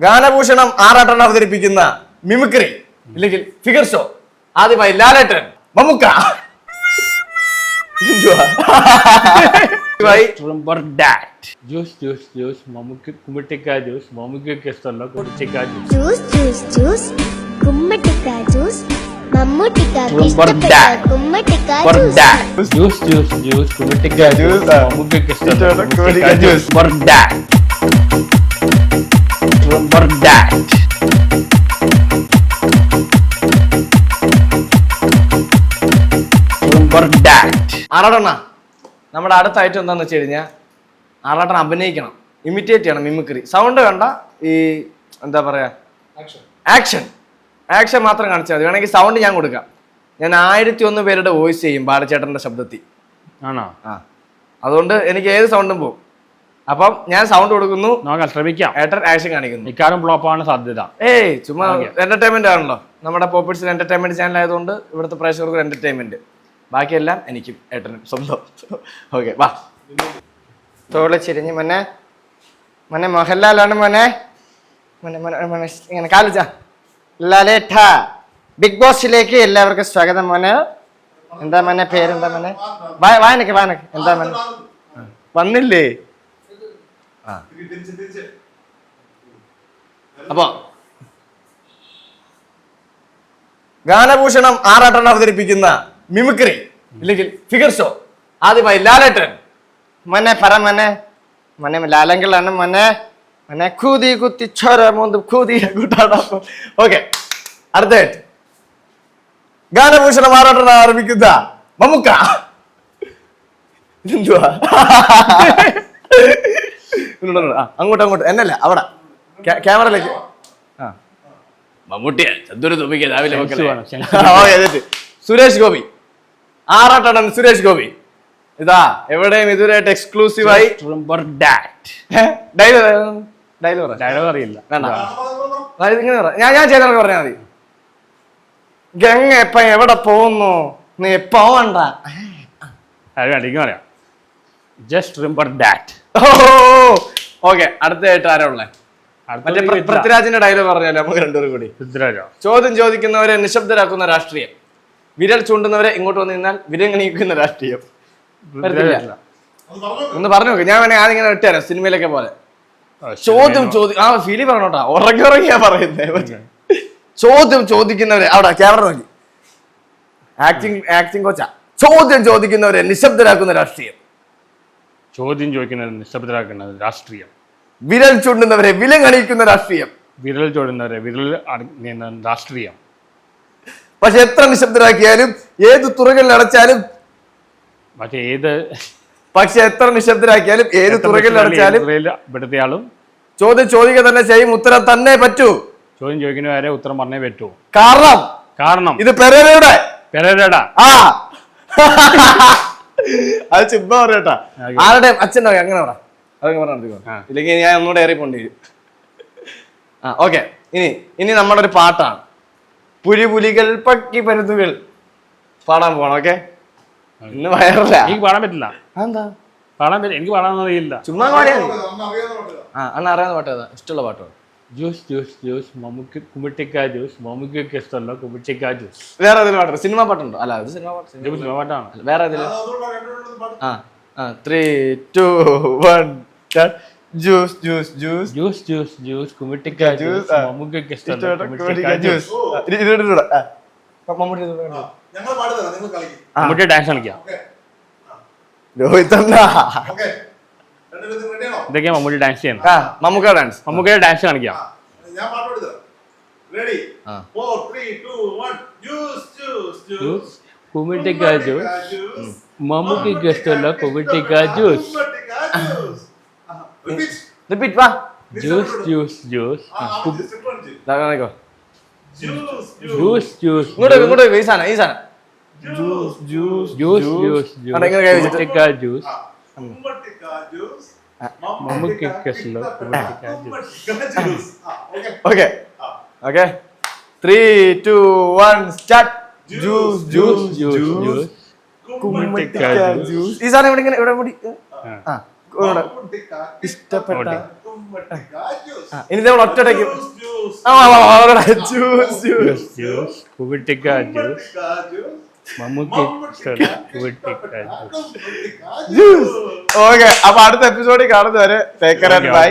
ഗാനഭൂഷണം ആറാട്ടൻ അവതരിപ്പിക്കുന്ന മിമിക്രി അല്ലെങ്കിൽ figure show ആദ്യമായി ലാലേട്ടൻ Mammukka juice juice juice that. Juice, juice, juice. മമ്മുക്ക് കുമ്മിട്ടിക്ക ജ്യൂസ് മമ്മുക്കൊക്കെ ഇഷ്ടമല്ല കുടിച്ചിക്ക juice juice juice juice കുമ്മട്ടിക്ക juice juice that. Juice juice juice കുമ്മിട്ടിക്ക Juice, juice. മമ്മുക്കൊക്കെ ഇഷ്ടമല്ല. Juice For that. For that. Remember നമ്മുടെ അടുത്ത ഐറ്റം എന്താന്ന് വെച്ച് കഴിഞ്ഞാൽ ആറാട്ടൻ അഭിനയിക്കണം. ഇമിറ്റേറ്റ് ചെയ്യണം മിമിക്രി സൗണ്ട് വേണ്ട ഈ എന്താ പറയാ? ആക്ഷൻ ആക്ഷൻ മാത്രം കാണിച്ചാൽ മതി. വേണമെങ്കിൽ സൗണ്ട് ഞാൻ കൊടുക്കാം. ഞാൻ ആയിരത്തി ഒന്ന് പേരുടെ വോയിസ് ചെയ്യും ബാലചേട്ടന്റെ ശബ്ദത്തിൽ. ആണോ? ആ. അതുകൊണ്ട് എനിക്ക് ഏത് സൗണ്ടും പോകും അപ്പം ഞാൻ സൗണ്ട് കൊടുക്കുന്നു. നോക്കാം ശ്രമിക്കാം ഏട്ടൻ ആക്ഷൻ കാണിക്കുന്നു. ഇക്കാലം ആണ് സാധ്യത. ഏയ് ചുമ്മാ എന്റർടൈൻമെന്റ് ആണല്ലോ. നമ്മുടെ പോപ്പിൾസ് എന്റർടൈൻമെന്റ് ചാനൽ ആയതുകൊണ്ട് ഇവിടുത്തെ പ്രേക്ഷകർക്ക് എന്റർടൈൻമെന്റ് ബാക്കിയെല്ലാം എനിക്കും ഏട്ടനും സ്വന്തം. ഓക്കെ വാ. തോൾ ചിരിഞ്ഞ് മോനെ. മോനെ മോഹൻലാലാണ് മോനെ. മോനെ മോനെ മോനെ ഇങ്ങനെ കാലിച്ച ലാലേട്ട. ബിഗ് ബോസിലേക്ക് എല്ലാവർക്കും സ്വാഗതം മോനെ. എന്താ മോനെ പേരെന്താ മോനെ? വായനക്ക് വായനക്ക് എന്താ മോനെ? വന്നില്ലേ? അപ്പോ ഗാനഭൂഷണം ആറാട്ടൻ അവതരിപ്പിക്കുന്ന മിമിക്രി അല്ലെങ്കിൽ ഫിഗർ ഷോ ആദ്യമായി ലാലേട്ടൻ. മനെ പറ മനെ മനെ ലാലങ്കിളാണ് മനെ മനെ കൂതി കുത്തി ചോര മൂന്ന് കൂതി ഓക്കെ അടുത്തായിട്ട് ഗാനഭൂഷണം ആറാട്ടൻ ആരംഭിക്കുന്ന മമ്മുക്ക. എന്തുവാ. ആ, അങ്ങോട്ട് അങ്ങോട്ട്. എന്നല്ല അവിടെ. ക്യാമറയിലേക്ക്. ആ. മമ്മൂട്ടിയെ ചന്ദൂര് തുമ്പിക്ക് രാവിലെ മക്കളെ. സുരേഷ് ഗോപി. ആറാട്ടടൻ സുരേഷ് ഗോപി. ഇതാ എവിടെയും ഇതുവരെയായിട്ട് എക്സ്ക്ലൂസീവ് ആയി. ഡയലോഗ് അറിയില്ല. വേണ്ട. ഇങ്ങനെ പറ. ഞാൻ ഞാൻ ചെയ്തതൊക്കെ പറഞ്ഞാൽ മതി. ഗംഗ എപ്പ എവിടെ പോകുന്നു? നീ പോവണ്ട പറയാം. ജസ്റ്റ് റിമെമ്പർ ദാറ്റ് ഓക്കെ അടുത്തതായിട്ട് ആരാ ഉള്ളേ? മറ്റേ പൃഥ്വിരാജിന്റെ ഡയലോഗ് പറഞ്ഞാലോ നമുക്ക് രണ്ടുപേരും കൂടി. പൃഥ്വിരാജോ? ചോദ്യം ചോദിക്കുന്നവരെ നിശബ്ദരാക്കുന്ന രാഷ്ട്രീയം. വിരൽ ചൂണ്ടുന്നവരെ ഇങ്ങോട്ട് വന്നു നിന്നാൽ വിരങ്ങണിയിക്കുന്ന രാഷ്ട്രീയം. ഒന്ന് പറഞ്ഞു നോക്ക്. ഞാൻ വേണേ ആദ്യം ഇങ്ങനെ ഇട്ടുതരാം സിനിമയിലൊക്കെ പോലെ. ചോദ്യം ചോദ്യം ചോദി ആ ഫീലി പറഞ്ഞോട്ടാ. ഉറങ്ങി ഉറങ്ങിയാ പറയുന്നത് ചോദ്യം ചോദിക്കുന്നവരെ അവിടെ ക്യാമറ നോക്കി. ആക്ടിങ് ആക്ടിങ് കോച്ചാ ചോദ്യം ചോദിക്കുന്നവരെ നിശബ്ദരാക്കുന്ന രാഷ്ട്രീയം. ചോദ്യം ചോദിക്കുന്നവരെ നിശബ്ദരാക്കുന്ന രാഷ്ട്രീയം. വിരൽ ചൂണ്ടുന്നവരെ വിലങ്ങണിക്കുന്ന രാഷ്ട്രീയം. വിരൽ ചൂടുന്നവരെ വിരൽ രാഷ്ട്രീയം. പക്ഷെ എത്ര നിശബ്ദരാക്കിയാലും ഏത് തുറകളിൽ അടച്ചാലും പക്ഷെ ഏത് പക്ഷെ എത്ര നിശബ്ദരാക്കിയാലും ഏത് തുറകളിൽ അടച്ചാലും ചോദ്യം ചോദിക്കുക തന്നെ ചെയ്യും ഉത്തരം തന്നെ പറ്റൂ. ചോദ്യം ചോദിക്കുന്നവരെ ഉത്തരം പറഞ്ഞേ പറ്റൂ. കാരണം കാരണം ഇത് പെരയുടെ പെരേരയുടെ. ആ. അത് ചുമ്മാ പറയട്ടാ. ആരുടെ അച്ഛന്റെ അങ്ങനെ പറ. അതൊക്കെ പറഞ്ഞു. ഇല്ലെങ്കിൽ ഞാൻ ഒന്നുകൂടെ ഏറി പോണ്ടി വരും. ആ ഓക്കെ. ഇനി ഇനി നമ്മുടെ ഒരു പാട്ടാണ്. പുലി പുലികൾ പക്കി പരുത്തുകൾ പാടാൻ പോകണം ഓക്കെ? ഇന്ന് വയറല്ല. എനിക്ക് പാടാൻ പറ്റില്ല. എന്താ പാടാൻ പറ്റില്ല. എനിക്ക് പാടാൻ അറിയില്ല. ചുമ്മാ പാടിയാ. ആ അണ്ണ അറിയാവുന്ന പാട്ട് ഏതാ? ഇഷ്ടമുള്ള പാട്ടോ? ജ്യൂസ് ജ്യൂസ് ജ്യൂസ് മമ്മൂക്ക് കുമ്മിട്ടിക്ക ജ്യൂസ് മമ്മൂക്കൊക്കെ ഇഷ്ടമല്ല കുമ്മിട്ടിക്ക ജ്യൂസ് വേറെ ഏതെങ്കിലും പാട്ടോ? സിനിമ പാട്ടുണ്ടോ. അല്ല അത് സിനിമ പാട്ട് ഇത് സിനിമ പാട്ടാണ്? വേറെ ഏതെങ്കിലും? ആ ആ three two one juice juice juice juice juice juice കുമ്മിട്ടിക്ക juice. മമ്മുക്കൊക്കെ ജ്യൂസ്. മമ്മൂട്ടി. കുമ്മിട്ടി ഡാൻസ് കളിക്കാം. ഓക്കെ രോഹിത് അണ്ണ ഓക്കെ രണ്ടുപേരും നിങ്ങൾ റെഡിയാണോ ഇതൊക്കെയാ മമ്മൂട്ടി ഡാൻസ് ചെയ്യുന്നത് ആ മമ്മൂക്ക ഡാൻസ് മമ്മൂക്ക ഡാൻസ് കാണിക്കാം കുമിട്ടിക്ക ജ്യൂസ് മമ്മൂക്കൊക്കെ ഇഷ്ടമല്ല കുമിട്ടിക്ക ജ്യൂസ് റിപ്പീറ്റ് വാ. ജ്യൂസ് ജ്യൂസ് ജ്യൂസ് കാണിക്കോ ജ്യൂസ് ജ്യൂസ് ഇങ്ങോട്ട് ഇങ്ങോട്ട്. ഈ സാധനം ഈ സാധനം. ജ്യൂസ് ജ്യൂസ് ജ്യൂസ് ജ്യൂസ് കുമ്മിട്ടിക്ക juice okay okay three two one start juice juice juice juice juice കുമ്മിട്ടിക്ക juice juice ഈ സാധനം ഇവിടെ ഇങ്ങനെ ഇവിടെ കൂടി ആ. ഇഷ്ടപ്പെട്ട ഇനി നമ്മൾ ഒറ്റയ്ക്ക് ഓക്കെ അപ്പൊ അടുത്ത എപ്പിസോഡിൽ കാണുന്നവരെ ബൈ